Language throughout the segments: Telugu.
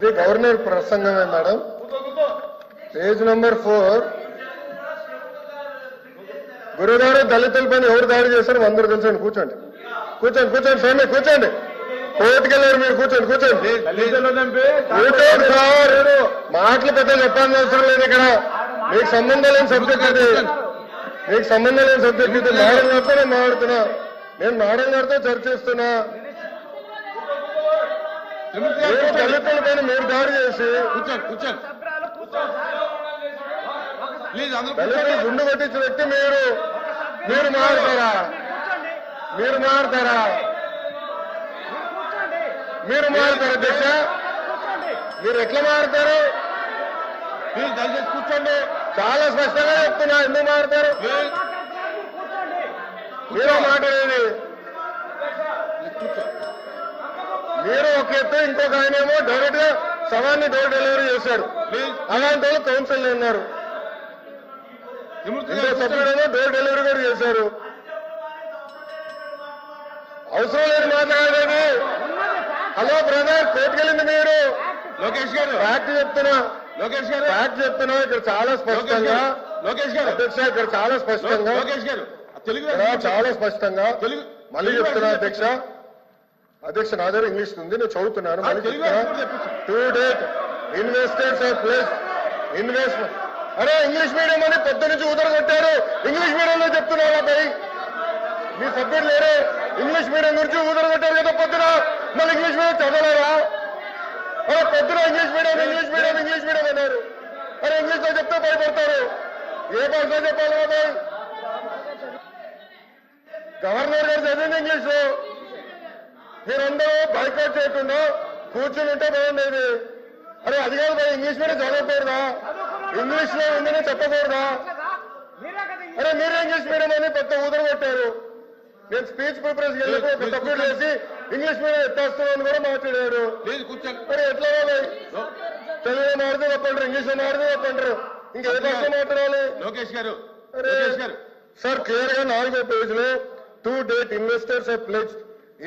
గవర్నర్ ప్రసంగమే మేడం. Page number four. గురుగారు దళితుల పని ఎవరు దాడి చేశారు అందరూ తెలుసండి. కూర్చోండి. కూర్చోండి కూర్చోండి ఫ్యామిలీ కూర్చోండి. కోర్టుకెళ్ళారు మీరు కూర్చోండి కూర్చోండి. కూర్చోండి సార్. మాటలు పెద్ద చెప్పాల్సిన అవసరం లేదు ఇక్కడ. మీకు సంబంధం లేని సబ్జెక్ట్ అది మీకు సంబంధం లేని సబ్జెక్ట్ ఇది మేడం గారితో నేను మాట్లాడుతున్నా. నేను మేడం గారితో చర్చిస్తున్నా. మీరు దళితుల పైన మీరు దాడి చేసి దళితులు గుండు కొట్టించిన వ్యక్తి మీరు. మీరు మారుతారా? మీరు మారుతారా? మీరు మారుతారా అధ్యక్ష? మీరు ఎట్లా మారుతారు? దయచేసి కూర్చోండి. చాలా స్పష్టంగా చెప్తున్నా ఎందుకు మారుతారు? మీరే మాట్లాడేది మీరు ఒక ఎత్తు ఇంకొక ఆయన ఏమో డైరెక్ట్గా సవాన్ని డోర్ డెలివరీ చేశాడు. అలాంటి వాళ్ళు కౌన్సిల్ ఇంకో కూర్చోండి. సభ్యుడేమో డోర్ డెలివరీ కూడా చేశారు అవసరం లేదు మాట్లాడేది హలో బ్రదర్ కోర్టుకెళ్ళింది మీరు? లోకేష్ గారు. ఫ్యాక్ట్ చెప్తున్నా. లోకేష్ గారు. ఫ్యాక్ట్ చెప్తున్నా. ఇక్కడ చాలా స్పష్టంగా. లోకేష్ గారు. అధ్యక్ష ఇక్కడ చాలా స్పష్టంగా. లోకేష్ గారు. చాలా స్పష్టంగా తెలుగు మళ్ళీ చెప్తున్నా అధ్యక్ష. అధ్యక్ష నా దగ్గర ఇంగ్లీష్ ఉంది నేను చదువుతున్నాను. మళ్ళీ చెప్తున్నా. To date investors of place investment అరే ఇంగ్లీష్ మీడియం అని పొద్దు నుంచి ఉదర కొట్టారు. ఇంగ్లీష్ మీడియంలో చెప్తున్నారా పై. మీ సబ్జెక్ట్ లేరు. ఇంగ్లీష్ మీడియం గురించి ఉదర కొట్టారు కదా పొద్దున. మళ్ళీ ఇంగ్లీష్ మీడియం చదవలేరా అరే పొద్దున English medium English medium English medium అన్నారు. అరే ఇంగ్లీష్లో చెప్తే భయపడతారు. ఏ భాషలో చెప్పాలి బాబాయ్ గవర్నర్ గారు చదివింది ఇంగ్లీష్. లో మీరందరూ బైకౌట్ చేయకుండా కూర్చుని ఉంటే బాగుండేది. అరే అది కాదు భయ్, ఇంగ్లీష్ మీడియం చదవకూడదా? ఇంగ్లీష్లో ఉందని చెప్పకూడదా? అరే మీరే ఇంగ్లీష్ మీడియం అని పెద్ద ఊదర కొట్టారు. నేను స్పీచ్ ప్రిపరేషన్ వెళ్ళి ఒక సబ్జెక్ట్ వేసి ఇంగ్లీష్ మీడియం ఎత్తేస్తున్నాను కూడా మాట్లాడారు. మరి ఎట్లా బాబాయ్ తెలుగులో మాడితే తప్పంటారు ఇంగ్లీష్లో మాడితే తప్పంటారు ఇంకా భాష మాట్లాడాలి? లోకేష్ గారు అరే లోకేష్ గారు. సార్ క్లియర్గా నాలుగో పేజ్లో to date investors have pledged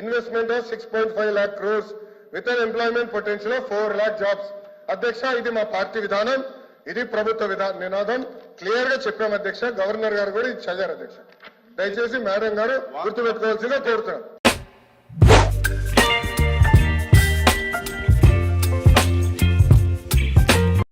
investment of six point five lakh crores with an employment potential of four lakh jobs అధ్యక్ష ఇది మా పార్టీ విధానం ఇది ప్రభుత్వ విధానం నినాదం. క్లియర్గా చెప్పాం అధ్యక్ష గవర్నర్ గారు కూడా ఇది చదివారు అధ్యక్ష. దయచేసి మేడం గారు గుర్తుపెట్టుకోవాల్సిందిగా కోరుతున్నాం.